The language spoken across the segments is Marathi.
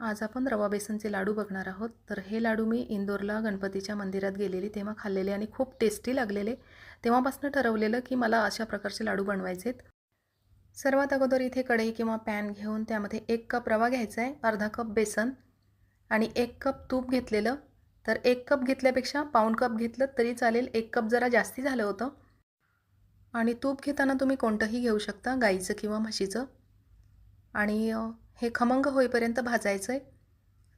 आज आपण रवा बेसनचे लाडू बघणार आहोत. तर हे लाडू मी इंदोरला गणपतीच्या मंदिरात गेलेली तेव्हा खाल्लेले आणि खूप टेस्टी लागलेले. तेव्हापासून ठरवलेलं की मला अशा प्रकारचे लाडू बनवायचे आहेत सर्वात अगोदर इथे कढई किंवा पॅन घेऊन त्यामध्ये एक कप रवा घ्यायचा आहे अर्धा कप बेसन आणि एक कप तूप घेतलेलं. तर एक कप घेतल्यापेक्षा पाऊण कप घेतलं तरी चालेल एक कप जरा जास्ती झालं होतं. आणि तूप घेताना तुम्ही कोणतंही घेऊ शकता गाईचं किंवा म्हशीचं. आणि हे खमंग होईपर्यंत भाजायचं आहे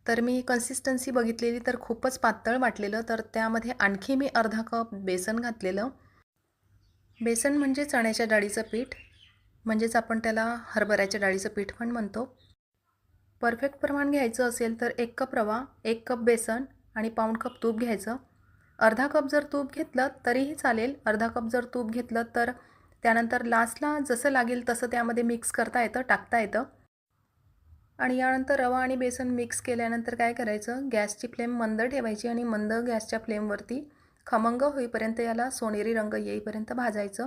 तर मी कन्सिस्टन्सी बघितलेली तर खूपच पातळ वाटलेलं तर त्यामध्ये आणखी मी अर्धा कप बेसन घातलेलं. बेसन म्हणजे चण्याच्या डाळीचं पीठ म्हणजेच आपण त्याला हरभऱ्याच्या डाळीचं पीठ पण म्हणतो. परफेक्ट प्रमाण घ्यायचं असेल तर एक कप रवा एक कप बेसन आणि पाऊण कप तूप घ्यायचं. अर्धा कप जर तूप घेतलं तरीही चालेल अर्धा कप जर तूप घेतलं तर त्यानंतर लास्टला जसं लागेल तसं त्यामध्ये मिक्स करता येतं टाकता येतं. आणि यानंतर रवा आणि बेसन मिक्स केल्यानंतर काय करायचं? गॅसची फ्लेम मंद ठेवायची आणि मंद गॅसच्या फ्लेमवरती खमंग होईपर्यंत याला सोनेरी रंग येईपर्यंत भाजायचं.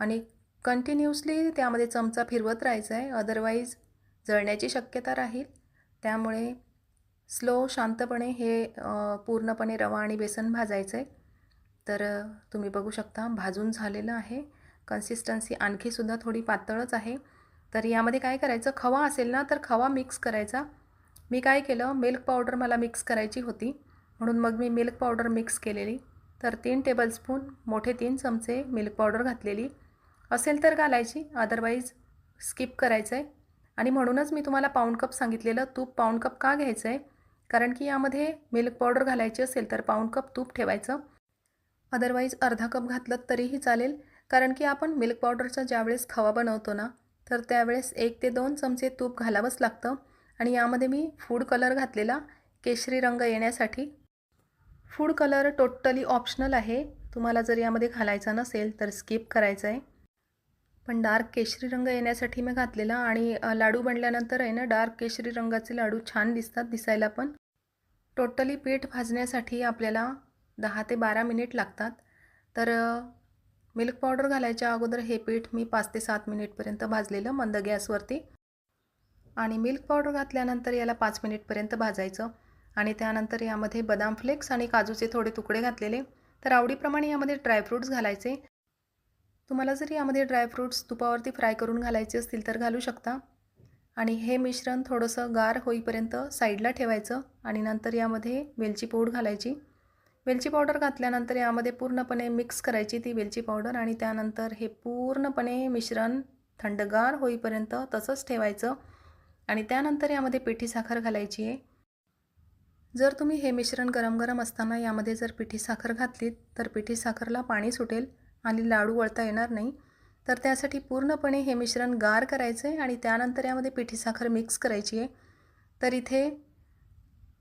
आणि कंटिन्युअसली त्यामध्ये चमचा फिरवत राहायचा आहे अदरवाईज जळण्याची शक्यता राहील. त्यामुळे स्लो शांतपणे हे पूर्णपणे रवा आणि बेसन भाजायचं आहे तर तुम्ही बघू शकता भाजून झालेलं आहे. कन्सिस्टन्सी आणखीसुद्धा थोडी पातळच आहे. तर यामध्ये काय करायचं? खवा असेल ना तर खवा मिक्स करायचा. मी काय केलं? मिल्क पावडर मला मिक्स करायची होती. म्हणून मग मी मिल्क पावडर मिक्स केलेली. तर तीन टेबलस्पून मोठे तीन चमचे मिल्क पावडर घातलेली. असेल तर घालायची अदरवाईज स्किप करायचं आहे आणि म्हणूनच मी तुम्हाला पाऊंड कप सांगितलेलं तूप पाऊंड कप का घ्यायचं आहे कारण की यामध्ये मिल्क पावडर घालायची असेल तर पाऊंड कप तूप ठेवायचं. अदरवाईज अर्धा कप घातलं तरीही चालेल. कारण की आपण मिल्क पावडरचा ज्यावेळेस खवा बनवतो ना तर त्यावेळेस एक ते दोन चमचे तूप घालावंच लागतं. आणि यामध्ये मी फूड कलर घातलेला केशरी रंग येण्यासाठी. फूड कलर टोटली ऑप्शनल आहे. तुम्हाला जर यामध्ये घालायचा नसेल तर स्किप करायचं आहे पण डार्क केशरी रंग येण्यासाठी मी घातलेला आणि लाडू बनल्यानंतर आहे ना डार्क केशरी रंगाचे लाडू छान दिसतात दिसायला पण. टोटली पीठ भाजण्यासाठी आपल्याला दहा ते बारा मिनिट लागतात. तर मिल्क पावडर घालायच्या अगोदर हे पीठ मी पाच ते सात मिनिटपर्यंत भाजलेलं मंद गॅसवरती आणि मिल्क पावडर घातल्यानंतर याला पाच मिनिटपर्यंत भाजायचं. आणि त्यानंतर यामध्ये बदाम फ्लेक्स आणि काजूचे थोडे तुकडे घातलेले. तर आवडीप्रमाणे यामध्ये ड्रायफ्रूट्स घालायचे. तुम्हाला जर यामध्ये ड्रायफ्रूट्स तुपावरती फ्राय करून घालायचे असतील तर घालू शकता. आणि हे मिश्रण थोडंसं गार होईपर्यंत साईडला ठेवायचं आणि नंतर यामध्ये वेलची पूड घालायची. वेलची पावडर घातल्यानंतर यामध्ये पूर्णपणे मिक्स करायची ती वेलची पावडर आणि त्यानंतर हे पूर्णपणे मिश्रण थंडगार होईपर्यंत तसंच ठेवायचं. आणि त्यानंतर यामध्ये पिठी साखर घालायची आहे. जर तुम्ही हे मिश्रण गरम गरम असताना यामध्ये जर पिठी साखर घातलीत तर पिठी साखरला पाणी सुटेल आणि लाडू वळता येणार नाही. तर त्यासाठी पूर्णपणे हे मिश्रण गार करायचं आहे आणि त्यानंतर यामध्ये पिठी साखर मिक्स करायची आहे. तर इथे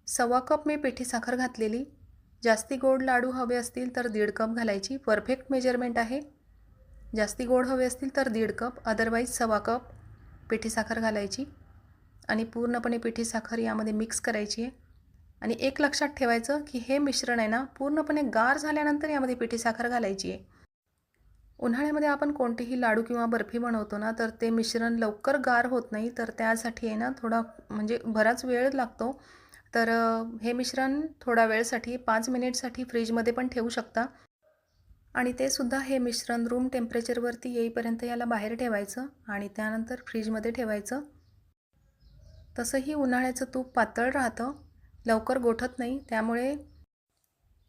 सव्वा कप मी पिठी साखर घातलेली. जास्ती गोड लाडू हवे असतील तर दीड कप घालायची. परफेक्ट मेजरमेंट आहे. जास्ती गोड हवे असतील तर दीड कप अदरवाईज सव्वा कप पिठी साखर घालायची. आणि पूर्णपणे पिठी साखर यामध्ये मिक्स करायची आहे. आणि एक लक्षात ठेवायचं की हे मिश्रण आहे ना पूर्णपणे गार झाल्यानंतर यामध्ये पिठी साखर घालायची आहे. उन्हाळ्यामध्ये आपण कोणतेही लाडू किंवा बर्फी बनवतो ना तर ते मिश्रण लवकर गार होत नाही तर त्यासाठी आहे ना थोडा म्हणजे बराच वेळ लागतो. तर हे मिश्रण थोडा वेळसाठी पाच मिनिटसाठी फ्रीजमध्ये पण ठेवू शकता. आणि ते सुद्धा हे मिश्रण रूम टेम्परेचरवरती येईपर्यंत याला बाहेर ठेवायचं आणि त्यानंतर फ्रीजमध्ये ठेवायचं. तसंही उन्हाळ्याचं तूप पातळ राहतं लवकर गोठत नाही त्यामुळे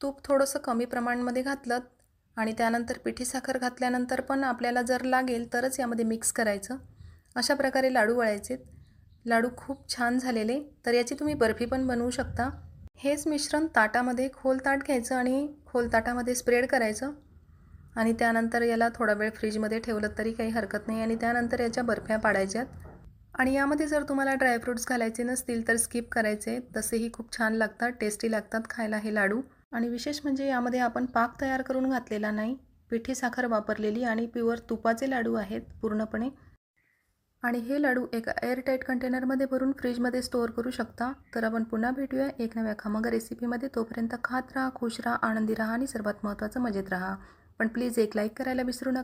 तूप थोडंसं कमी प्रमाणामध्ये घातलं आणि त्यानंतर पिठी साखर घातल्यानंतर पण आपल्याला जर लागेल तरच यामध्ये मिक्स करायचं. अशा प्रकारे लाडू वळायचे लाडू खूप छान झालेले तर याची तुम्ही बर्फी पण बनवू शकता. हेच मिश्रण ताटामध्ये खोल ताट घ्यायचं आणि खोल ताटामध्ये स्प्रेड करायचं. आणि त्यानंतर याला थोडा वेळ फ्रीजमध्ये ठेवलं तरी काही हरकत नाही आणि त्यानंतर याच्या बर्फ्या पाडायच्यात. आणि यामध्ये जर तुम्हाला ड्रायफ्रूट्स घालायचे नसतील तर स्किप करायचे. तसेही खूप छान लागतात टेस्टी लागतात खायला हे लाडू. आणि विशेष म्हणजे यामध्ये आपण पाक तयार करून घातलेला नाही. पिठी साखर वापरलेली आणि प्युअर तुपाचे लाडू आहेत पूर्णपणे. आणि हे लाडू एका एअरटाईट कंटेनरमध्ये भरून फ्रीजमध्ये स्टोअर करू शकता. तर आपण पुन्हा भेटूया एक नव्या खमंग रेसिपीमध्ये तोपर्यंत खात राहा खुश राहा आनंदी राहा आणि सर्वात महत्त्वाचं मजेत राहा. पण प्लीज एक लाईक करायला विसरू नका.